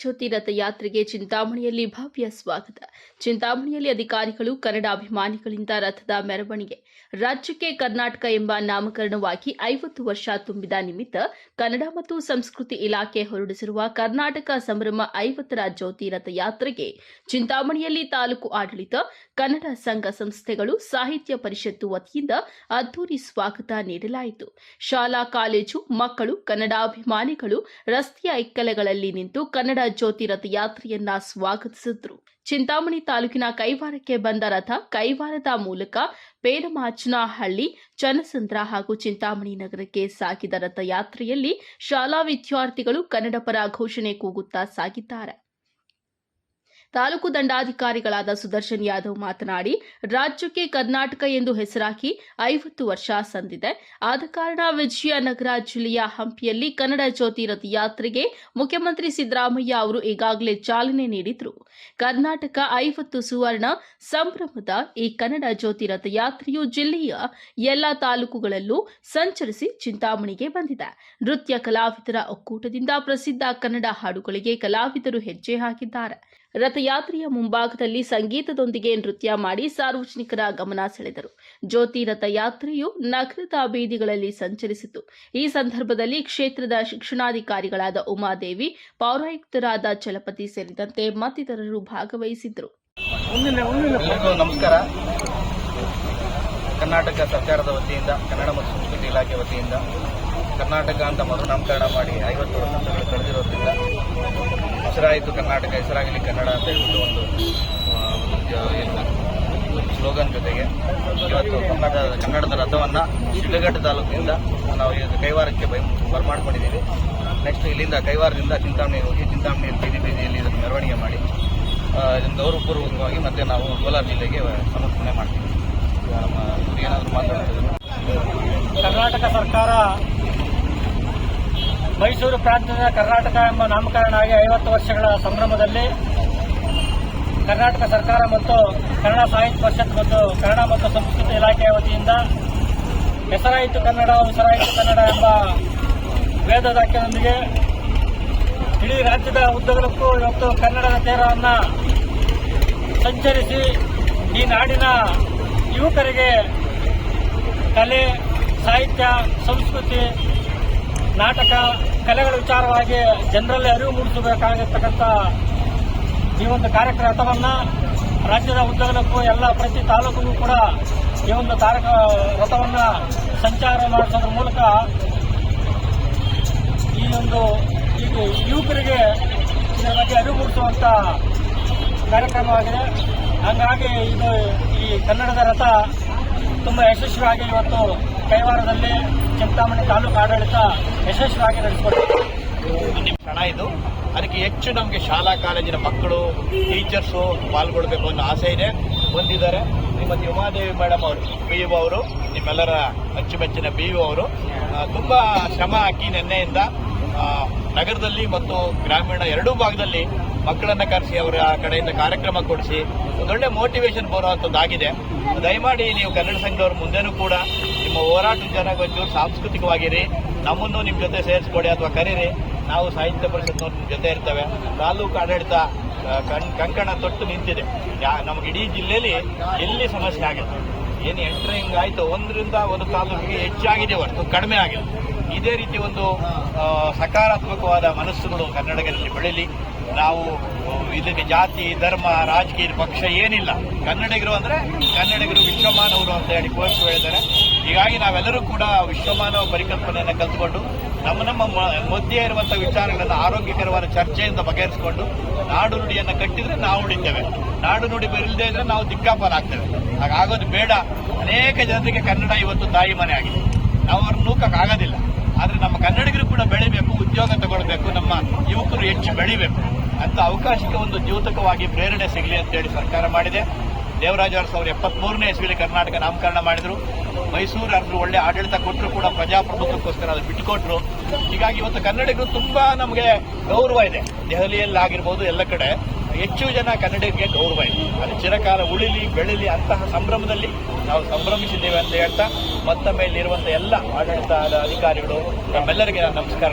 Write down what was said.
ಜ್ಯೋತಿ ರಥಯಾತ್ರೆಗೆ ಚಿಂತಾಮಣಿಯಲ್ಲಿ ಭವ್ಯ ಸ್ವಾಗತ. ಚಿಂತಾಮಣಿಯಲ್ಲಿ ಅಧಿಕಾರಿಗಳು ಕನ್ನಡ ಅಭಿಮಾನಿಗಳಿಂದ ರಥದ ಮೆರವಣಿಗೆ. ರಾಜ್ಯಕ್ಕೆ ಕರ್ನಾಟಕ ಎಂಬ ನಾಮಕರಣವಾಗಿ ಐವತ್ತು ವರ್ಷ ತುಂಬಿದ ನಿಮಿತ್ತ ಕನ್ನಡ ಮತ್ತು ಸಂಸ್ಕೃತಿ ಇಲಾಖೆ ಹೊರಡಿಸಿರುವ ಕರ್ನಾಟಕ ಸಂಭ್ರಮ ಐವತ್ತರ ಜ್ಯೋತಿ ರಥಯಾತ್ರೆಗೆ ಚಿಂತಾಮಣಿಯಲ್ಲಿ ತಾಲೂಕು ಆಡಳಿತ, ಕನ್ನಡ ಸಂಘ ಸಂಸ್ಥೆಗಳು, ಸಾಹಿತ್ಯ ಪರಿಷತ್ತು ವತಿಯಿಂದ ಅದ್ದೂರಿ ಸ್ವಾಗತ ನೀಡಲಾಯಿತು. ಶಾಲಾ, ಕಾಲೇಜು, ಮಕ್ಕಳು, ಕನ್ನಡಾಭಿಮಾನಿಗಳು ರಸ್ತೆಯ ಇಕ್ಕಲೆಗಳಲ್ಲಿ ನಿಂತು ಕನ್ನಡ ಜ್ಯೋತಿ ರಥಯಾತ್ರೆಯನ್ನ ಸ್ವಾಗತಿಸಿದ್ರು. ಚಿಂತಾಮಣಿ ತಾಲೂಕಿನ ಕೈವಾರಕ್ಕೆ ಬಂದ ರಥ ಕೈವಾರದ ಮೂಲಕ ಪೇರಮಾಚನಹಳ್ಳಿ, ಚನ್ನಸಂದ್ರ ಹಾಗೂ ಚಿಂತಾಮಣಿ ನಗರಕ್ಕೆ ಸಾಗಿದ ರಥಯಾತ್ರೆಯಲ್ಲಿ ಶಾಲಾ ವಿದ್ಯಾರ್ಥಿಗಳು ಕನ್ನಡ ಪರ ಘೋಷಣೆ ಕೂಗುತ್ತಾ ಸಾಗಿದ್ದಾರೆ. ತಾಲೂಕು ದಂಡಾಧಿಕಾರಿಗಳಾದ ಸುದರ್ಶನ್ ಯಾದವ್ ಮಾತನಾಡಿ, ರಾಜ್ಯಕ್ಕೆ ಕರ್ನಾಟಕ ಎಂದು ಹೆಸರಾಕಿ ಐವತ್ತು ವರ್ಷ ಸಂದಿದೆ. ಆದ ಕಾರಣ ವಿಜಯನಗರ ಜಿಲ್ಲೆಯ ಹಂಪಿಯಲ್ಲಿ ಕನ್ನಡ ಜ್ಯೋತಿ ರಥಯಾತ್ರೆಗೆ ಮುಖ್ಯಮಂತ್ರಿ ಸಿದ್ದರಾಮಯ್ಯ ಅವರು ಈಗಾಗಲೇ ಚಾಲನೆ ನೀಡಿದ್ರು. ಕರ್ನಾಟಕ ಐವತ್ತು ಸುವರ್ಣ ಸಂಭ್ರಮದ ಈ ಕನ್ನಡ ಜ್ಯೋತಿ ರಥಯಾತ್ರೆಯು ಜಿಲ್ಲೆಯ ಎಲ್ಲ ತಾಲೂಕುಗಳಲ್ಲೂ ಸಂಚರಿಸಿ ಚಿಂತಾಮಣಿಗೆ ಬಂದಿದೆ. ನೃತ್ಯ ಕಲಾವಿದರ ಒಕ್ಕೂಟದಿಂದ ಪ್ರಸಿದ್ಧ ಕನ್ನಡ ಹಾಡುಗಳಿಗೆ ಕಲಾವಿದರು ಹೆಜ್ಜೆ ಹಾಕಿದ್ದಾರೆ. ರಥಯಾತ್ರೆಯ ಮುಂಭಾಗದಲ್ಲಿ ಸಂಗೀತದೊಂದಿಗೆ ನೃತ್ಯ ಮಾಡಿ ಸಾರ್ವಜನಿಕರ ಗಮನ ಸೆಳೆದರು. ಜ್ಯೋತಿ ರಥಯಾತ್ರೆಯು ನಗರದ ಬೀದಿಗಳಲ್ಲಿ ಸಂಚರಿಸಿತು. ಈ ಸಂದರ್ಭದಲ್ಲಿ ಕ್ಷೇತ್ರದ ಶಿಕ್ಷಣಾಧಿಕಾರಿಗಳಾದ ಉಮಾದೇವಿ ಪೌರಾಯುಕ್ತರಾದ ಚಲಪತಿ ಸೇರಿದಂತೆ ಮತ್ತಿತರರು ಭಾಗವಹಿಸಿದ್ದರು. ಎಲ್ಲರಿಗೂ ನಮಸ್ಕಾರ. ಕರ್ನಾಟಕ ಸರ್ಕಾರದ ವತಿಯಿಂದ ಕನ್ನಡ ಮತ್ತು ಇಲಾಖೆ ವತಿಯಿಂದ ಕರ್ನಾಟಕ ಅಂತ ಮರುನಾಮಕರಣ ಮಾಡಿ ಐವತ್ತು ವರ್ಷಗಳು ಕಳೆದಿರೋದ್ರಿಂದ ಹೆಸರಾಯಿತು ಕರ್ನಾಟಕ, ಹೆಸರಾಗಲಿ ಕನ್ನಡ ಅಂತ ಹೇಳ್ಬಿಟ್ಟು ಒಂದು ಸ್ಲೋಗನ್ ಜೊತೆಗೆ ಇವತ್ತು ಕನ್ನಡ, ಕನ್ನಡದ ರಥವನ್ನು ಶಿಡ್ಲಘಟ್ಟ ತಾಲೂಕಿನಿಂದ ನಾವು ಇವತ್ತು ಕೈವಾರಕ್ಕೆ ಬೈ ಬರ್ಮಾಡ್ಕೊಂಡಿದ್ದೀವಿ ನೆಕ್ಸ್ಟ್ ಇಲ್ಲಿಂದ ಕೈವಾರದಿಂದ ಚಿಂತಾಮಣಿ ಹೋಗಿ ಚಿಂತಾಮಣಿ ಬೀದಿ ಬೀದಿಯಲ್ಲಿ ಇದನ್ನು ಮೆರವಣಿಗೆ ಮಾಡಿ ಇದನ್ನು ಗೌರವಪೂರ್ವಕವಾಗಿ ಮತ್ತೆ ನಾವು ಕೋಲಾರ ಜಿಲ್ಲೆಗೆ ಸಮರ್ಪಣೆ ಮಾಡ್ತೀವಿ. ನಮ್ಮ, ಏನಾದರೂ ಸರ್ಕಾರ ಮೈಸೂರು ಪ್ರಾಂತ್ಯದ ಕರ್ನಾಟಕ ಎಂಬ ನಾಮಕರಣ ಆಗಿ ಐವತ್ತು ವರ್ಷಗಳ ಸಂಭ್ರಮದಲ್ಲಿ ಕರ್ನಾಟಕ ಸರ್ಕಾರ ಮತ್ತು ಕನ್ನಡ ಸಾಹಿತ್ಯ ಪರಿಷತ್ ಮತ್ತು ಕನ್ನಡ ಮತ್ತು ಸಂಸ್ಕೃತಿ ಇಲಾಖೆಯ ವತಿಯಿಂದ ಹೆಸರಾಯಿತು ಕನ್ನಡ, ಉಸಿರಾಯಿತು ಕನ್ನಡ ಎಂಬ ವೇದವಾಕ್ಯದೊಂದಿಗೆ ಇಡೀ ರಾಜ್ಯದ ಉದ್ದಗಲಕ್ಕೂ ಇವತ್ತು ಕನ್ನಡದ ತೇರವನ್ನು ಸಂಚರಿಸಿ ಈ ನಾಡಿನ ಯುವಕರಿಗೆ ಕಲೆ ಸಾಹಿತ್ಯ, ಸಂಸ್ಕೃತಿ, ನಾಟಕ, ಕಲೆಗಳ ವಿಚಾರವಾಗಿ ಜನರಲ್ಲಿ ಅರಿವು ಮೂಡಿಸಬೇಕಾಗಿರ್ತಕ್ಕಂಥ ಈ ಒಂದು ಕಾರ್ಯಕ್ರಮವನ್ನು ರಾಜ್ಯದ ಉದ್ದಗಲಕ್ಕೂ ಎಲ್ಲ ಪ್ರತಿ ತಾಲೂಕಿಗೂ ಕೂಡ ಈ ಒಂದು ತಾರಕ ರಥವನ್ನು ಸಂಚಾರ ಮಾಡಿಸೋದ್ರ ಮೂಲಕ ಈ ಒಂದು ಈಗ ಯುವಕರಿಗೆ ಇದರ ಬಗ್ಗೆ ಅರಿವು ಮೂಡಿಸುವಂಥ ಕಾರ್ಯಕ್ರಮವಾಗಿದೆ. ಹಾಗಾಗಿ ಇದು ಈ ಕನ್ನಡದ ರಥ ತುಂಬ ಯಶಸ್ವಿಯಾಗಿ ಇವತ್ತು ಕೈವಾರದಲ್ಲಿ ಚಿಂತಾಮಣಿ ತಾಲೂಕು ಆಡಳಿತ ಯಶಸ್ವಿಯಾಗಿ ನಿಮ್ಮ ಕ್ಷಣ ಇದು. ಅದಕ್ಕೆ ಹೆಚ್ಚು ನಮಗೆ ಶಾಲಾ, ಕಾಲೇಜಿನ ಮಕ್ಕಳು, ಟೀಚರ್ಸು ಪಾಲ್ಗೊಳ್ಬೇಕು ಅನ್ನೋ ಆಸೆ ಇದೆ. ಬಂದಿದ್ದಾರೆ. ಶ್ರೀಮತಿ ಉಮಾದೇವಿ ಮೇಡಮ್ ಅವರು, ಬಿ ಯು ಅವರು, ನಿಮ್ಮೆಲ್ಲರ ಅಚ್ಚುಮೆಚ್ಚಿನ ಬಿ ಯು ಅವರು. ತುಂಬ ತುಂಬಾ ಶ್ರಮ ಹಾಕಿ ನಿನ್ನೆಯಿಂದ ನಗರದಲ್ಲಿ ಮತ್ತು ಗ್ರಾಮೀಣ ಎರಡೂ ಭಾಗದಲ್ಲಿ ಮಕ್ಕಳನ್ನ ಕರೆಸಿ, ಅವರ ಕಡೆಯಿಂದ ಕಾರ್ಯಕ್ರಮ ಕೊಡಿಸಿ, ಒಂದೊಳ್ಳೆ ಮೋಟಿವೇಶನ್ ಬರುವಂಥದ್ದಾಗಿದೆ. ದಯಮಾಡಿ ನೀವು ಕನ್ನಡ ಸಂಘದವ್ರ ಮುಂದೆನೂ ಕೂಡ ನಿಮ್ಮ ಹೋರಾಟ ಜನ ಒಂಚೂರು ಸಾಂಸ್ಕೃತಿಕವಾಗಿರಿ ನಮ್ಮನ್ನು ನಿಮ್ಮ ಜೊತೆ ಸೇರಿಸ್ಕೊಡಿ ಅಥವಾ ಕರೀರಿ. ನಾವು ಸಾಹಿತ್ಯ ಪರಿಷತ್ನವ್ರು ನಿಮ್ಮ ಜೊತೆ ಇರ್ತೇವೆ. ತಾಲೂಕು ಆಡಳಿತ ಕಣ್, ಕಂಕಣ ತೊಟ್ಟು ನಿಂತಿದೆ. ಯಾ, ನಮಗೆ ಇಡೀ ಜಿಲ್ಲೆಯಲ್ಲಿ ಎಲ್ಲಿ ಸಮಸ್ಯೆ ಆಗಿದೆ ಏನು ಎಂಟ್ರಿಂಗ್ ಆಯಿತು ಒಂದರಿಂದ ಒಂದು ತಾಲೂಕಿಗೆ ಹೆಚ್ಚಾಗಿದೆ ಹೊರತು ಕಡಿಮೆ ಆಗಿದೆ ಇದೇ ರೀತಿ ಒಂದು ಸಕಾರಾತ್ಮಕವಾದ ಮನಸ್ಸುಗಳು ಕನ್ನಡಿಗರಲ್ಲಿ ಬೆಳೀಲಿ. ನಾವು ಇದಕ್ಕೆ ಜಾತಿ, ಧರ್ಮ, ರಾಜಕೀಯ ಪಕ್ಷ ಏನಿಲ್ಲ. ಕನ್ನಡಿಗರು ಅಂದರೆ ಕನ್ನಡಿಗರು ವಿಶ್ವಮಾನವರು ಅಂತ ಹೇಳಿ ಕುವೆಂಪು ಹೇಳಿದ್ದಾರೆ. ಹೀಗಾಗಿ ನಾವೆಲ್ಲರೂ ಕೂಡ ವಿಶ್ವಮಾನವ ಪರಿಕಲ್ಪನೆಯನ್ನು ಕಲ್ತ್ಕೊಂಡು ನಮ್ಮ ನಮ್ಮ ಮಧ್ಯೆ ಇರುವಂತಹ ವಿಚಾರಗಳನ್ನು ಆರೋಗ್ಯಕರವಾದ ಚರ್ಚೆಯಿಂದ ಬಗೆಹರಿಸಿಕೊಂಡು ನಾಡು ನುಡಿಯನ್ನು ಕಟ್ಟಿದ್ರೆ ನಾವು ಉಳಿತೇವೆ. ನಾಡು ನುಡಿ ಬರಿಲ್ಲದೆ ಇದ್ರೆ ನಾವು ದಿಕ್ಕಾಪಾಲಾಗ್ತೇವೆ ಹಾಗಾಗೋದು ಬೇಡ. ಅನೇಕ ಜನರಿಗೆ ಕನ್ನಡ ಇವತ್ತು ತಾಯಿ ಮನೆ ಆಗಿದೆ. ನಾವು ಅವ್ರನ್ನ ನೂಕಕ್ಕಾಗೋದಿಲ್ಲ. ಆದರೆ ನಮ್ಮ ಕನ್ನಡಿಗರು ಕೂಡ ಬೆಳಿಬೇಕು, ಉದ್ಯೋಗ ತಗೊಳ್ಬೇಕು, ನಮ್ಮ ಯುವಕರು ಹೆಚ್ಚು ಬೆಳಿಬೇಕು. ಅಂತ ಅವಕಾಶಕ್ಕೆ ಒಂದು ದ್ಯೋತಕವಾಗಿ ಪ್ರೇರಣೆ ಸಿಗಲಿ ಅಂತೇಳಿ ಸರ್ಕಾರ ಮಾಡಿದೆ. ದೇವರಾಜ ಅರಸ್ ಅವರು ಎಪ್ಪತ್ಮೂರನೇ ಇಸ್ವಿಲಿ ಕರ್ನಾಟಕ ನಾಮಕರಣ ಮಾಡಿದ್ರು. ಮೈಸೂರು ಅರಸರು ಒಳ್ಳೆ ಆಡಳಿತ ಕೊಟ್ಟರು ಕೂಡ ಪ್ರಜಾಪ್ರಭುತ್ವಕ್ಕೋಸ್ಕರ ಅದು ಬಿಟ್ಟುಕೊಟ್ರು ಹೀಗಾಗಿ ಇವತ್ತು ಕನ್ನಡಿಗರು ತುಂಬಾ ನಮಗೆ ಗೌರವ ಇದೆ. ದೆಹಲಿಯಲ್ಲಿ ಆಗಿರ್ಬೋದು ಎಲ್ಲ ಕಡೆ, ಹೆಚ್ಚು ಜನ ಕನ್ನಡಿಗರಿಗೆ ಗೌರವ ಇದೆ. ಅದು ಚಿರಕಾಲ ಉಳಿಲಿ, ಬೆಳಿಲಿ ಅಂತಹ ಸಂಭ್ರಮದಲ್ಲಿ ನಾವು ಸಂಭ್ರಮಿಸಿದ್ದೇವೆ ಅಂತ ಹೇಳ್ತಾ ಮತ್ತೊಮ್ಮೆ ಇಲ್ಲಿರುವಂತಹ ಎಲ್ಲ ಆಡಳಿತ ಅಧಿಕಾರಿಗಳು ನಮ್ಮೆಲ್ಲರಿಗೆ ನಮಸ್ಕಾರ.